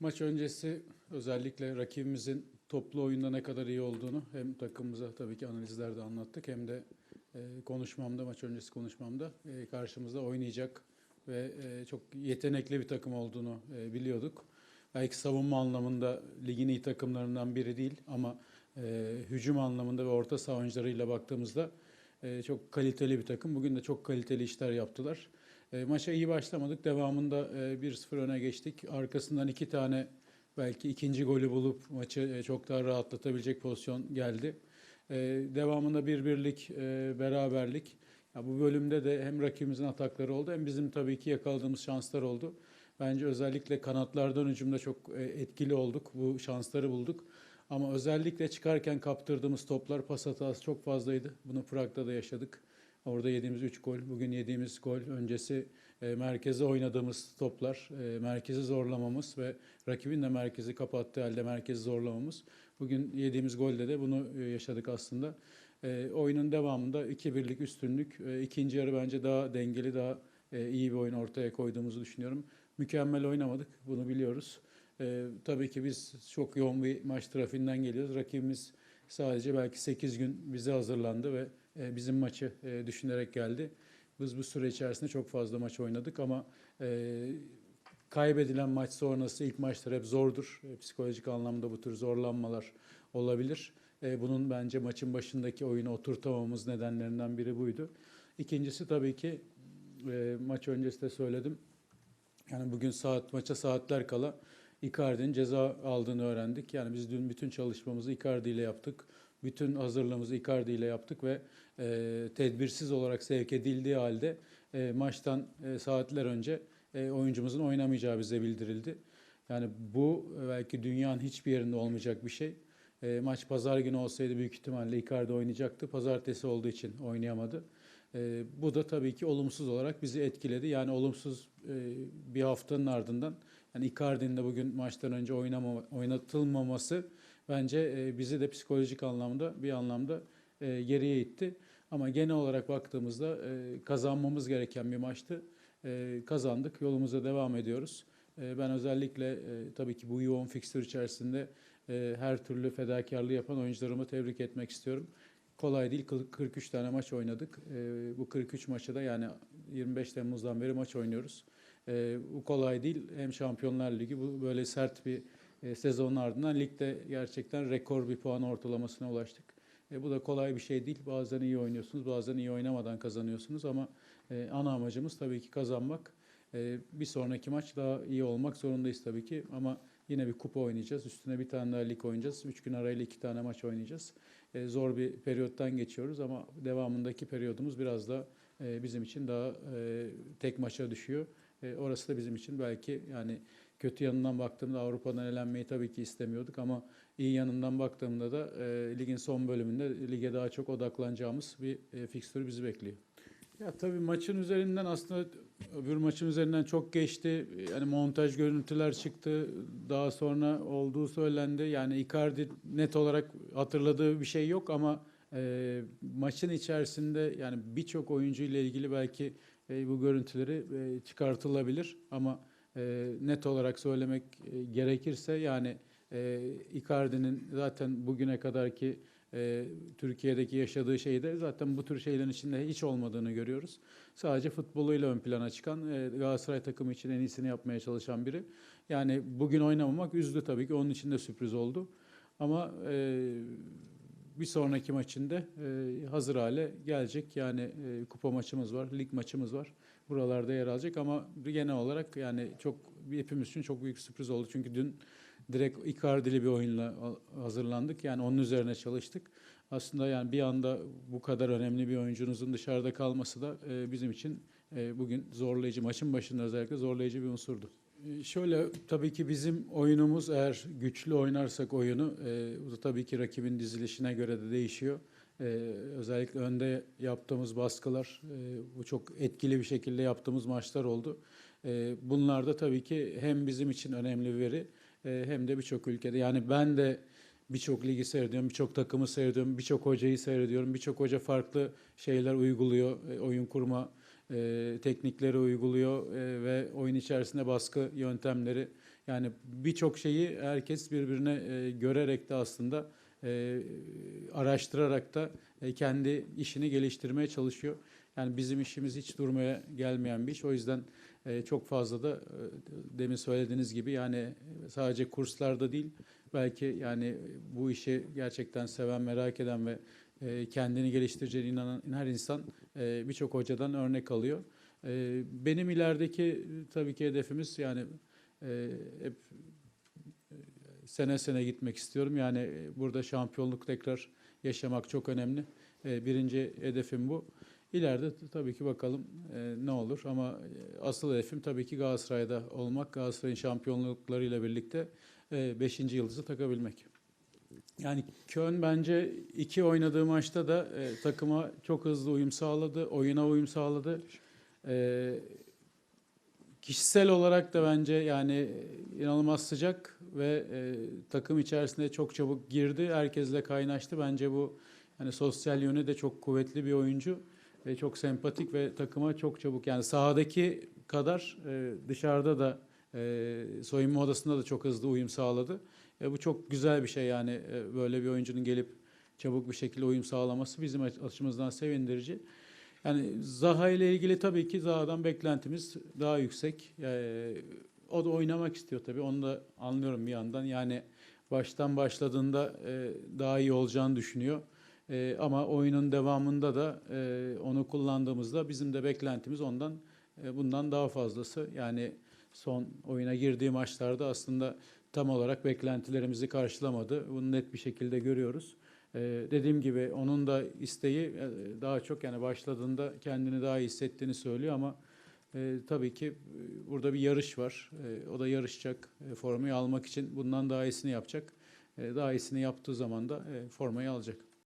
Maç öncesi özellikle rakibimizin toplu oyunda ne kadar iyi olduğunu hem takımımıza tabii ki analizlerde anlattık hem de e, konuşmamda, maç öncesi konuşmamda e, karşımızda oynayacak ve e, çok yetenekli bir takım olduğunu biliyorduk. Belki savunma anlamında ligin iyi takımlarından biri değil ama hücum anlamında ve orta saha oyuncularıyla baktığımızda çok kaliteli bir takım. Bugün de çok kaliteli işler yaptılar. E, maça iyi başlamadık. Devamında e, 1-0 öne geçtik. Arkasından iki tane belki ikinci golü bulup maçı e, çok daha rahatlatabilecek pozisyon geldi. E, devamında bir birlik, beraberlik. Ya bu bölümde de hem rakibimizin atakları oldu hem bizim tabii ki yakaladığımız şanslar oldu. Bence özellikle kanatlardan hücumda çok etkili olduk. Bu şansları bulduk. Ama özellikle çıkarken kaptırdığımız toplar pas hatası çok fazlaydı. Bunu Prag'da da yaşadık. Orada yediğimiz 3 gol, bugün yediğimiz gol öncesi e, merkeze oynadığımız toplar, e, merkezi zorlamamız ve rakibin de merkezi kapattığı halde merkezi zorlamamız. Bugün yediğimiz golde de bunu e, yaşadık aslında. E, oyunun devamında 2-1'lik üstünlük. E, ikinci yarı bence daha dengeli, daha e, iyi bir oyun ortaya koyduğumuzu düşünüyorum. Mükemmel oynamadık, bunu biliyoruz. E, tabii ki biz çok yoğun bir maç trafiğinden geliyoruz. Rakibimiz sadece belki 8 gün bize hazırlandı ve bizim maçı e, düşünerek geldi. Biz bu süre içerisinde çok fazla maç oynadık ama e, kaybedilen maç sonrası ilk maçlar hep zordur. E, psikolojik anlamda bu tür zorlanmalar olabilir. E, bunun bence maçın başındaki oyunu oturtamamız nedenlerinden biri buydu. İkincisi tabii ki e, maç öncesi de söyledim. Yani bugün saat maça saatler kala Icardi'nin ceza aldığını öğrendik. Yani biz dün bütün çalışmamızı Icardi ile yaptık. Bütün hazırlığımızı Icardi ile yaptık ve e, tedbirsiz olarak sevk edildiği halde e, maçtan e, saatler önce e, oyuncumuzun oynamayacağı bize bildirildi. Yani bu belki dünyanın hiçbir yerinde olmayacak bir şey. E, maç pazar günü olsaydı büyük ihtimalle Icardi oynayacaktı. Pazartesi olduğu için oynayamadı. E, bu da tabii ki olumsuz olarak bizi etkiledi. Yani olumsuz e, bir haftanın ardından yani Icardi'nin de bugün maçtan önce oynama, oynatılmaması bence e, bizi de psikolojik anlamda bir anlamda e, geriye itti. Ama genel olarak baktığımızda e, kazanmamız gereken bir maçtı. Kazandık, yolumuza devam ediyoruz. Ben özellikle tabii ki bu yoğun fikstür içerisinde her türlü fedakarlığı yapan oyuncularımı tebrik etmek istiyorum. Kolay değil, 43 tane maç oynadık. Bu 43 maçı da yani 25 Temmuz'dan beri maç oynuyoruz. Bu kolay değil. Hem Şampiyonlar Ligi bu böyle sert bir e, sezonun ardından ligde gerçekten rekor bir puan ortalamasına ulaştık. E, bu da kolay bir şey değil. Bazen iyi oynuyorsunuz, bazen iyi oynamadan kazanıyorsunuz ama e, ana amacımız tabii ki kazanmak. E, bir sonraki maç daha iyi olmak zorundayız tabii ki ama yine bir kupa oynayacağız. Üstüne bir tane daha lig oynayacağız. Üç gün arayla iki tane maç oynayacağız. E, zor bir periyottan geçiyoruz ama devamındaki periyodumuz biraz da e, bizim için daha e, tek maça düşüyor. E, orası da bizim için belki yani kötü yanından baktığımda Avrupa'dan elenmeyi tabii ki istemiyorduk ama iyi yanından baktığımda da e, ligin son bölümünde lige daha çok odaklanacağımız bir e, fikstür bizi bekliyor. Ya tabii maçın üzerinden aslında öbür maçın üzerinden çok geçti. Yani montaj görüntüler çıktı. Daha sonra olduğu söylendi. Yani Icardi net olarak hatırladığı bir şey yok ama e, maçın içerisinde yani birçok oyuncu ile ilgili belki e, bu görüntüleri e, çıkartılabilir ama e, net olarak söylemek e, gerekirse yani e, Icardi'nin zaten bugüne kadarki e, Türkiye'deki yaşadığı şeyde zaten bu tür şeylerin içinde hiç olmadığını görüyoruz. Sadece futboluyla ön plana çıkan e, Galatasaray takımı için en iyisini yapmaya çalışan biri. Yani bugün oynamamak üzdü tabii ki onun için de sürpriz oldu. Ama e, bir sonraki maçında e, hazır hale gelecek. Yani e, kupa maçımız var, lig maçımız var. Buralarda yer alacak ama genel olarak yani çok hepimiz için çok büyük sürpriz oldu. Çünkü dün direkt Icardi'li bir oyunla hazırlandık. Yani onun üzerine çalıştık. Aslında yani bir anda bu kadar önemli bir oyuncunuzun dışarıda kalması da e, bizim için e, bugün zorlayıcı, maçın başında özellikle zorlayıcı bir unsurdu. E, Şöyle tabii ki bizim oyunumuz eğer güçlü oynarsak oyunu e, bu da tabii ki rakibin dizilişine göre de değişiyor. E, özellikle önde yaptığımız baskılar e, bu çok etkili bir şekilde yaptığımız maçlar oldu. E, bunlar da tabii ki hem bizim için önemli bir veri e, hem de birçok ülkede. Yani ben de birçok ligi seyrediyorum, birçok takımı seyrediyorum, birçok hocayı seyrediyorum. Birçok hoca farklı şeyler uyguluyor, e, oyun kurma e, teknikleri uyguluyor e, ve oyun içerisinde baskı yöntemleri Yani birçok şeyi herkes birbirine e, görerek de aslında e, araştırarak da e, kendi işini geliştirmeye çalışıyor. Yani bizim işimiz hiç durmaya gelmeyen bir iş. O yüzden e, çok fazla da e, demin söylediğiniz gibi yani sadece kurslarda değil belki yani bu işi gerçekten seven, merak eden ve kendini geliştireceğine inanan her insan e, birçok hocadan örnek alıyor. E, benim ilerideki tabii ki hedefimiz yani e, hep e, sene sene gitmek istiyorum. Yani burada şampiyonluk tekrar yaşamak çok önemli. Birinci hedefim bu. İleride tabii ki bakalım ne olur ama asıl hedefim tabii ki Galatasaray'da olmak. Galatasaray'ın şampiyonluklarıyla birlikte 5. yıldızı takabilmek. Yani Köln bence iki oynadığı maçta da e, takıma çok hızlı uyum sağladı, oyuna uyum sağladı. E, kişisel olarak da bence yani e, inanılmaz sıcak ve e, takım içerisinde çok çabuk girdi, herkesle kaynaştı. Bence bu yani sosyal yönü de çok kuvvetli bir oyuncu ve çok sempatik ve takıma çok çabuk yani sahadaki kadar e, dışarıda da e, soyunma odasında da çok hızlı uyum sağladı. E, bu çok güzel bir şey yani e, böyle bir oyuncunun gelip çabuk bir şekilde uyum sağlaması bizim aç- açımızdan sevindirici. Yani Zaha ile ilgili tabii ki Zaha'dan beklentimiz daha yüksek. E, o da oynamak istiyor tabii. Onu da anlıyorum bir yandan. Yani baştan başladığında e, daha iyi olacağını düşünüyor. E, ama oyunun devamında da e, onu kullandığımızda bizim de beklentimiz ondan e, bundan daha fazlası. Yani son oyuna girdiği maçlarda aslında tam olarak beklentilerimizi karşılamadı. Bunu net bir şekilde görüyoruz. Ee, dediğim gibi onun da isteği e, daha çok yani başladığında kendini daha iyi hissettiğini söylüyor ama e, tabii ki e, burada bir yarış var. E, o da yarışacak. E, formayı almak için bundan daha iyisini yapacak. E, daha iyisini yaptığı zaman da e, formayı alacak.